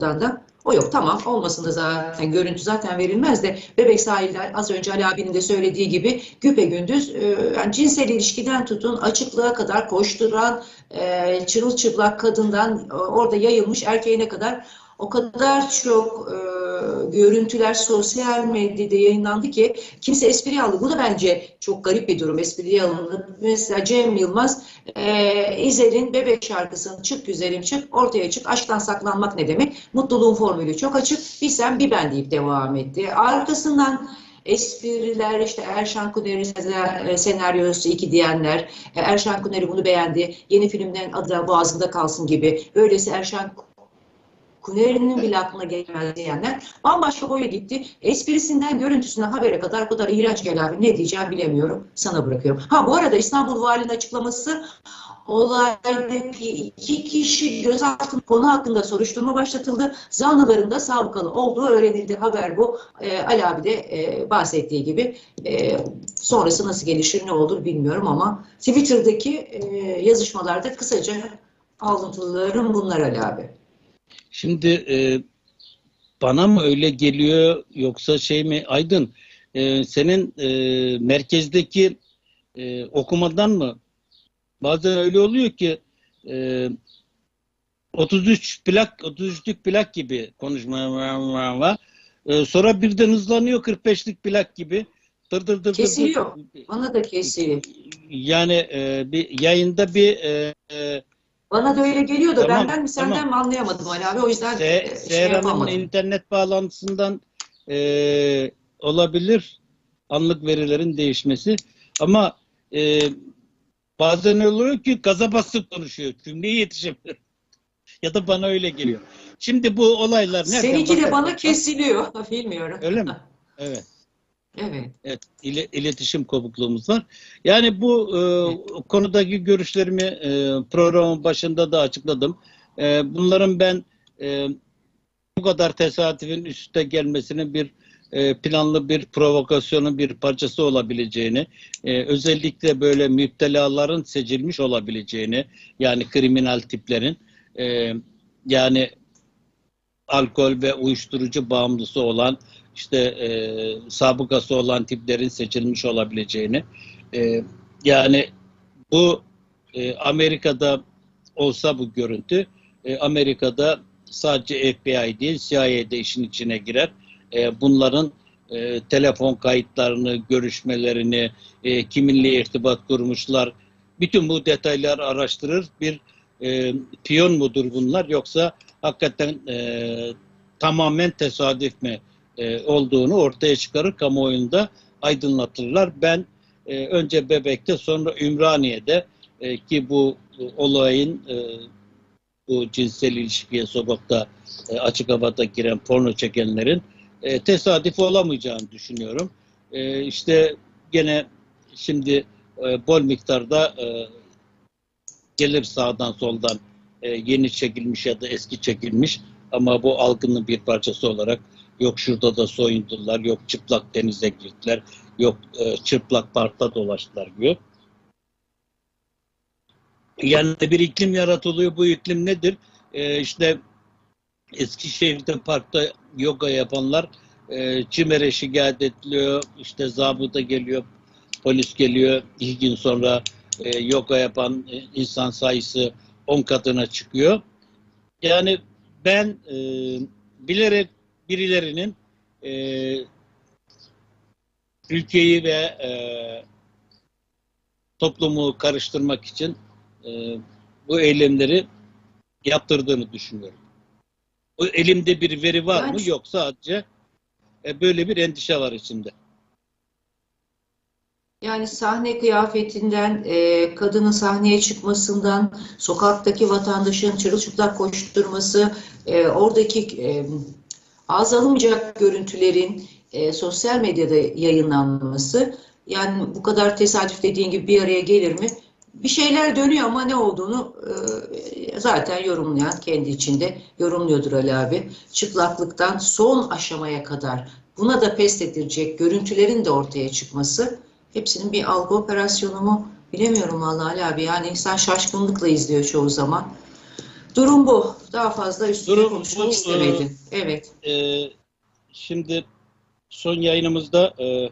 da. O yok tamam olmasın da zaten görüntü zaten verilmez de bebek sahilden az önce Ali abinin de söylediği gibi güpe gündüz e, yani cinsel ilişkiden tutun açıklığa kadar koşturan e, çırılçıplak kadından e, orada yayılmış erkeğine kadar o kadar çok e, görüntüler sosyal medyada yayınlandı ki kimse espriye aldı. Bu da bence çok garip bir durum. Espriye alındı. Mesela Cem Yılmaz e, İzel'in Bebek şarkısını çık güzelim çık ortaya çık aşktan saklanmak ne demek? Mutluluğun formülü çok açık. Bir sen bir ben deyip devam etti. Arkasından espriler işte Erşan Kuneri senaryosu iki diyenler e, Erşan Kuneri bunu beğendi yeni filmden adı boğazında kalsın gibi böylesi Erşan Kuneri'nin bile aklına gelmez diyenler bambaşka boya gitti. Esprisinden görüntüsüne habere kadar kadar iğrenç gel abi ne diyeceğim bilemiyorum. Sana bırakıyorum. Ha bu arada İstanbul Valinin açıklaması olaydaki iki kişi gözaltı konu hakkında soruşturma başlatıldı. Zanlıların da sabıkalı olduğu öğrenildi. Haber bu. E, Ali abi de e, bahsettiği gibi e, sonrası nasıl gelişir ne olur bilmiyorum ama Twitter'daki e, yazışmalarda kısaca alıntılarım bunlar Ali abi. Şimdi e, bana mı öyle geliyor yoksa şey mi Aydın e, senin e, merkezdeki e, okumadan mı bazen öyle oluyor ki e, 33 plak 33'lük plak gibi konuşmaya var. E, sonra birden hızlanıyor 45'lik plak gibi. Dır dır dır kesiliyor. Dır, dır. Bana da kesiliyor. Yani e, bir yayında bir e, e, bana da öyle geliyor da tamam, benden mi senden tamam. mi anlayamadım Ali abi. O yüzden Se e, şey yapamadım. internet bağlantısından e, olabilir anlık verilerin değişmesi. Ama e, bazen oluyor ki gaza basıp konuşuyor. Cümleye yetişemiyor. ya da bana öyle geliyor. Şimdi bu olaylar nereden Seninki de bana kesiliyor. Bilmiyorum. Öyle mi? Evet. Evet. Evet, ile, iletişim kopukluğumuz var. Yani bu e, konudaki görüşlerimi e, programın başında da açıkladım. E, bunların ben e, bu kadar tesadüfün üstte gelmesinin bir e, planlı bir provokasyonun bir parçası olabileceğini, e, özellikle böyle müptelaların seçilmiş olabileceğini, yani kriminal tiplerin, e, yani alkol ve uyuşturucu bağımlısı olan işte e, sabıkası olan tiplerin seçilmiş olabileceğini e, yani bu e, Amerika'da olsa bu görüntü e, Amerika'da sadece FBI değil CIA'de işin içine girer. E, bunların e, telefon kayıtlarını, görüşmelerini, e, kiminle irtibat kurmuşlar, bütün bu detaylar araştırır. Bir e, piyon mudur bunlar yoksa hakikaten e, tamamen tesadüf mü e, olduğunu ortaya çıkarır kamuoyunda aydınlatırlar. Ben e, önce Bebek'te sonra Ümraniye'de e, ki bu olayın e, bu cinsel ilişkiye sokakta e, açık havada giren porno çekenlerin e, tesadüf olamayacağını düşünüyorum. E, işte gene şimdi e, bol miktarda e, gelir sağdan soldan e, yeni çekilmiş ya da eski çekilmiş ama bu algının bir parçası olarak Yok şurada da soyundular, yok çıplak denize girdiler, yok e, çıplak parkta dolaştılar diyor. Yani bir iklim yaratılıyor. Bu iklim nedir? E, işte Eskişehir'de parkta yoga yapanlar e, çimere şikayet ediliyor. İşte zabıta geliyor, polis geliyor. İki gün sonra e, yoga yapan insan sayısı 10 katına çıkıyor. Yani ben e, bilerek birilerinin e, ülkeyi ve e, toplumu karıştırmak için e, bu eylemleri yaptırdığını düşünüyorum. O elimde bir veri var mı? Yok sadece e, böyle bir endişe var içinde. Yani sahne kıyafetinden, e, kadının sahneye çıkmasından, sokaktaki vatandaşın çırılçıplak koşturması, e, oradaki e, ağız alınmayacak görüntülerin e, sosyal medyada yayınlanması yani bu kadar tesadüf dediğin gibi bir araya gelir mi? Bir şeyler dönüyor ama ne olduğunu e, zaten yorumlayan kendi içinde yorumluyordur Ali abi. Çıplaklıktan son aşamaya kadar buna da pes edilecek görüntülerin de ortaya çıkması Hepsinin bir algı operasyonu mu bilemiyorum vallahi Ali abi. Yani insan şaşkınlıkla izliyor çoğu zaman. Durum bu. Daha fazla üstüne Durum konuşmak bu, istemedim. E, evet. E, şimdi son yayınımızda e,